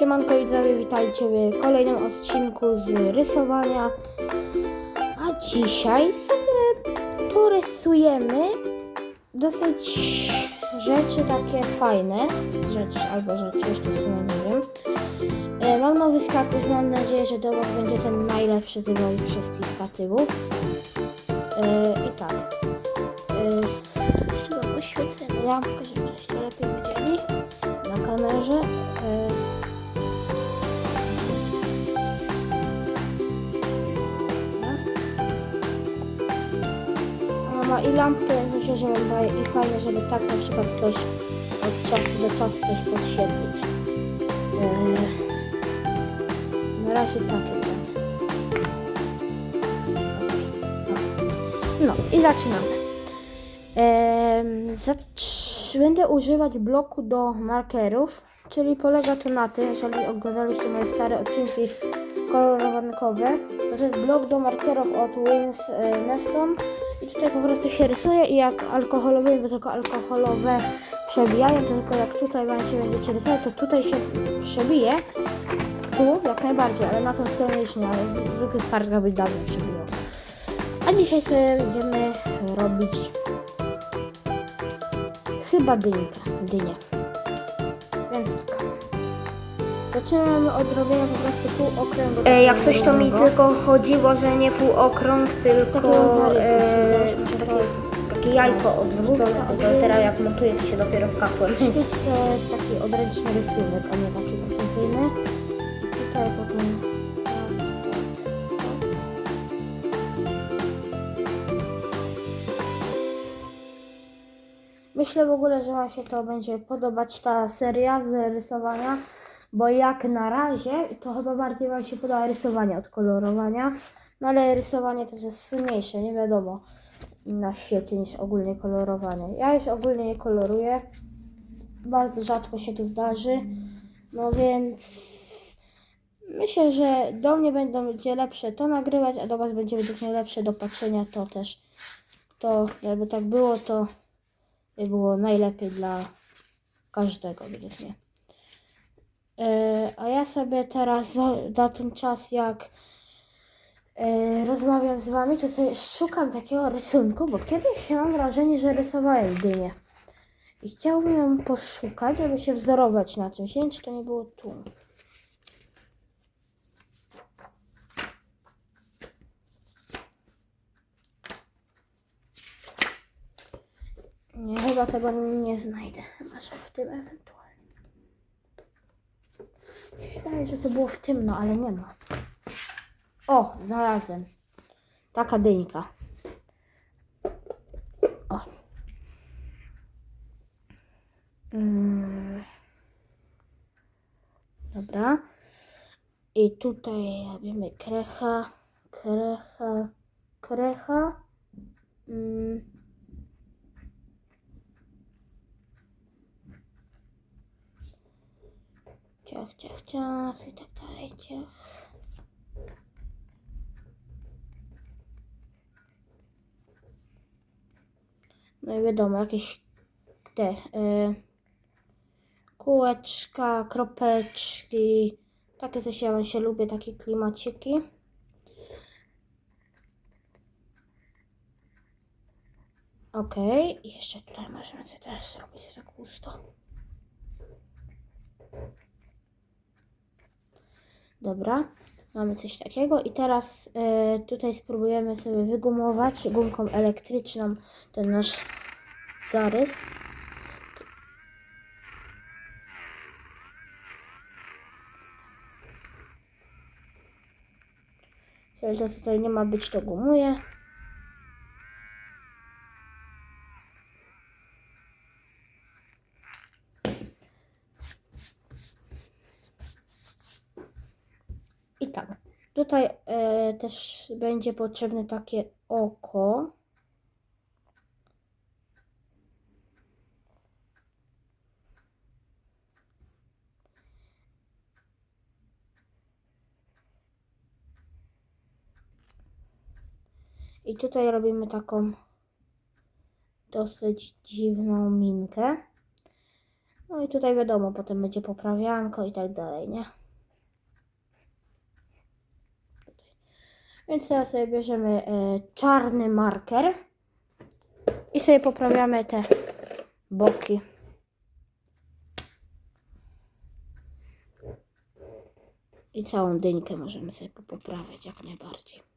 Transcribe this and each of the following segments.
Siemanko widzowie, witajcie w kolejnym odcinku z rysowania. A dzisiaj sobie porysujemy dosyć rzeczy takie fajne. Rzeczy albo rzeczy, jeszcze w sumie nie wiem. E, Mam nowy statyw, mam nadzieję, że do Was będzie ten najlepszy z moich wszystkich statywów. E, I tak. E, Jeszcze oświecę lampkę, żebyście lepiej widzieli na kamerze. I lampkę, myślę, że nam daje i fajnie, żeby tak na przykład coś od czasu do czasu coś podświetlić. Eee, na razie takie. tak. No i zaczynamy. Zacz... Będę używać bloku do markerów, czyli polega to na tym, jeżeli oglądaliście moje stare odcinki kolorowankowe, to jest blok do markerów od Wins e, Nefton i tutaj po prostu się rysuje i jak alkoholowe, bo tylko alkoholowe przebijają, to tylko jak tutaj będzie, będziecie rysować, to tutaj się przebije, tu jak najbardziej, ale na tą nie, ale w zwykłych parkach by dawno przebiło. A dzisiaj sobie będziemy robić chyba dynkę, dynię. Więc tak. Zaczynamy od robienia po prostu półokręgu. E, jak coś to mi tylko chodziło, że nie półokrąg, tylko Takiego e, takie, takie jajko odwrócone, tylko okej. teraz jak montuję, to się dopiero skapłem. Szkic to jest taki odręczny rysunek, a nie taki precyzyjny. Tutaj potem... Myślę w ogóle, że Wam się to będzie podobać ta seria z rysowania, bo jak na razie to chyba bardziej Wam się podoba rysowanie od kolorowania, no ale rysowanie też jest słynniejsze, nie wiadomo, na świecie niż ogólnie kolorowanie. Ja już ogólnie je koloruję, bardzo rzadko się to zdarzy. No więc myślę, że do mnie będą będzie lepsze to nagrywać, a do Was będzie według mnie lepsze do patrzenia to też. To jakby tak było, to by było najlepiej dla każdego według mnie. E, a ja sobie teraz na ten czas jak e, rozmawiam z Wami, to sobie szukam takiego rysunku, bo kiedyś mam wrażenie, że rysowałem dynię. I chciałbym ją poszukać, żeby się wzorować na czymś. Nie wiem, czy to nie było tu. Nie, chyba tego nie znajdę. Chyba, że w tym ewentualnie. Wydaje, że to było w tym, no ale nie ma. O, znalazłem. Taka dyńka. O. Mm. Dobra. I tutaj robimy krecha, krecha, krecha. Mm. Ciach, ciach, ciach i tak dalej, ciach. No i wiadomo, jakieś te y, kółeczka, kropeczki, takie coś ja się lubię, takie klimaciki. Okej, i jeszcze tutaj możemy sobie teraz zrobić tak pusto. Dobra, mamy coś takiego i teraz e, tutaj spróbujemy sobie wygumować gumką elektryczną ten nasz zarys. Czyli to tutaj nie ma być to gumuję. I tak, tutaj e, też będzie potrzebne takie oko. I tutaj robimy taką dosyć dziwną minkę. No i tutaj wiadomo, potem będzie poprawianko i tak dalej, nie? Więc teraz sobie bierzemy e, czarny marker i sobie poprawiamy te boki. I całą dyńkę możemy sobie poprawiać jak najbardziej.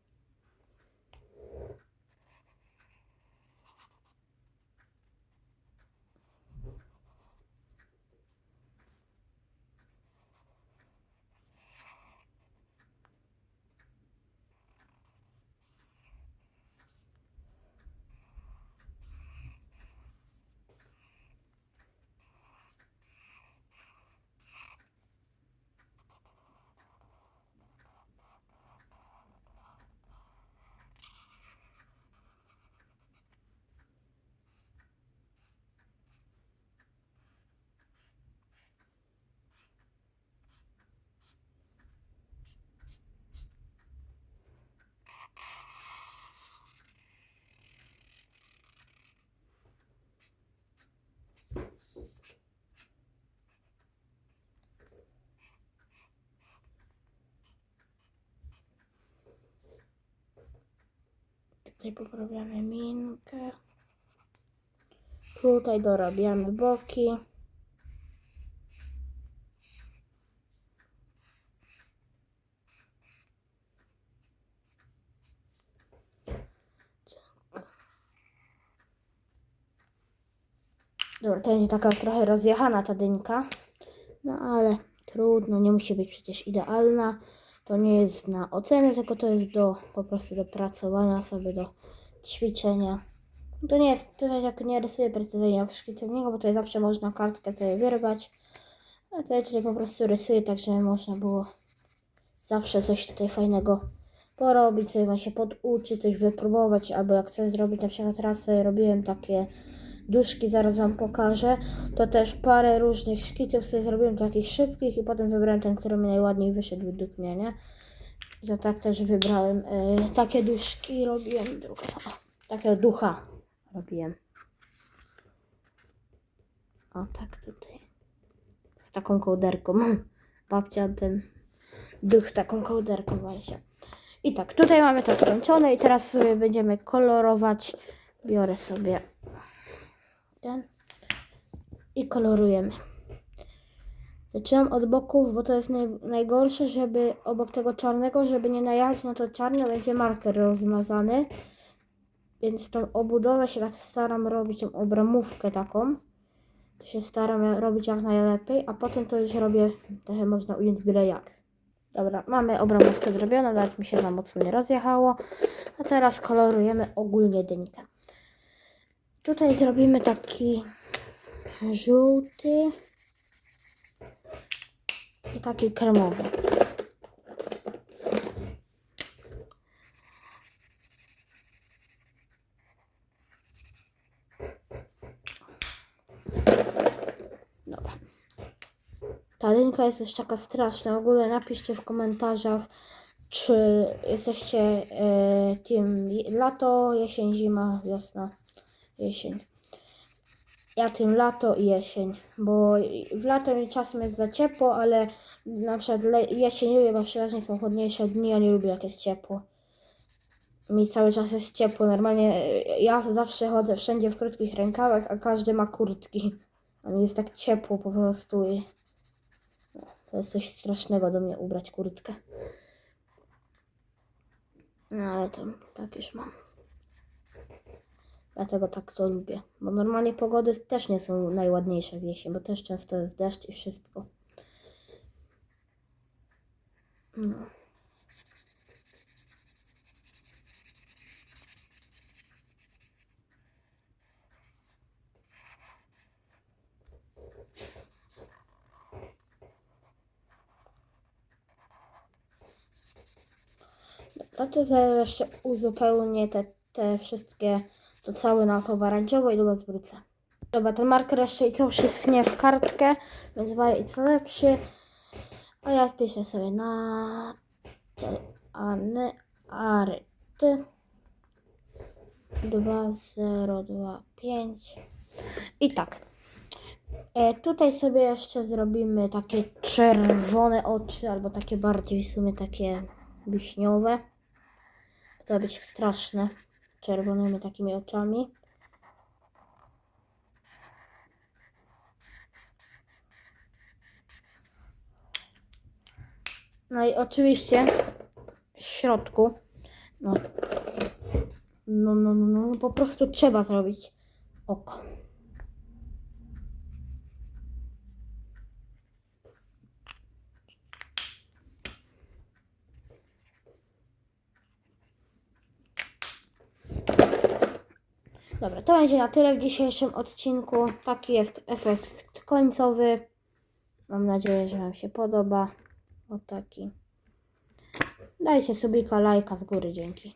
Tutaj poprawiamy minkę. Tutaj dorabiamy boki. Dobra, to będzie taka trochę rozjechana ta dynka. No ale trudno, nie musi być przecież idealna. To nie jest na ocenę, tylko to jest do po prostu do pracowania sobie, do ćwiczenia. To nie jest, tutaj jak nie rysuję precyzyjnie jak szkicownika, bo tutaj zawsze można kartkę sobie wyrwać. A to tutaj po prostu rysuję, tak żeby można było zawsze coś tutaj fajnego porobić, sobie właśnie poduczyć, coś wypróbować, albo jak chcę zrobić, na przykład raz robiłem takie duszki, zaraz Wam pokażę, to też parę różnych szkiców sobie zrobiłem takich szybkich i potem wybrałem ten, który mi najładniej wyszedł według mnie, nie? I to tak też wybrałem. E, takie duszki robiłem, druga, takiego ducha robiłem. O, tak tutaj. Z taką kołderką. Babcia ten duch taką kołderką właśnie. I tak, tutaj mamy to skończone i teraz sobie będziemy kolorować. Biorę sobie ten i kolorujemy. Zaczynam od boków, bo to jest naj, najgorsze, żeby obok tego czarnego, żeby nie najechać na to czarne, będzie marker rozmazany. Więc tą obudowę się tak staram robić, tą obramówkę taką. To się staram robić jak najlepiej, a potem to już robię, trochę można ująć byle jak. Dobra, mamy obramówkę zrobioną, nawet mi się za mocno nie rozjechało. A teraz kolorujemy ogólnie dynkę. Tutaj zrobimy taki żółty i taki kremowy. Dobra. Ta linka jest już taka straszna. W ogóle napiszcie w komentarzach, czy jesteście e, team lato, jesień, zima, wiosna, jesień. Ja tym lato i jesień, bo w lato czasem jest za ciepło, ale na przykład jesień lubię, bo przeważnie są chłodniejsze dni, ja nie lubię jak jest ciepło. Mi cały czas jest ciepło, normalnie e, ja zawsze chodzę wszędzie w krótkich rękawach, a każdy ma kurtki. A mi jest tak ciepło po prostu i to jest coś strasznego do mnie ubrać kurtkę. No ale to tak już mam. Dlatego tak to lubię. Bo normalnie pogody też nie są najładniejsze w jesień, bo też często jest deszcz i wszystko. No. No to jeszcze uzupełnię te, te wszystkie, to całe na pomarańczowo i do zwrócę. Dobra, ten marker jeszcze i co wszystkie w kartkę, więc daję i co lepszy. A ja piszę sobie na any aryty 2025 i tak. E, tutaj sobie jeszcze zrobimy takie czerwone oczy, albo takie bardziej w sumie takie wiśniowe. To być straszne. Czerwonymi takimi oczami. No i oczywiście w środku, no, no, no, no, no po prostu trzeba zrobić oko. Dobra, to będzie na tyle w dzisiejszym odcinku. Taki jest efekt końcowy. Mam nadzieję, że Wam się podoba. O taki. Dajcie subika, lajka z góry, dzięki.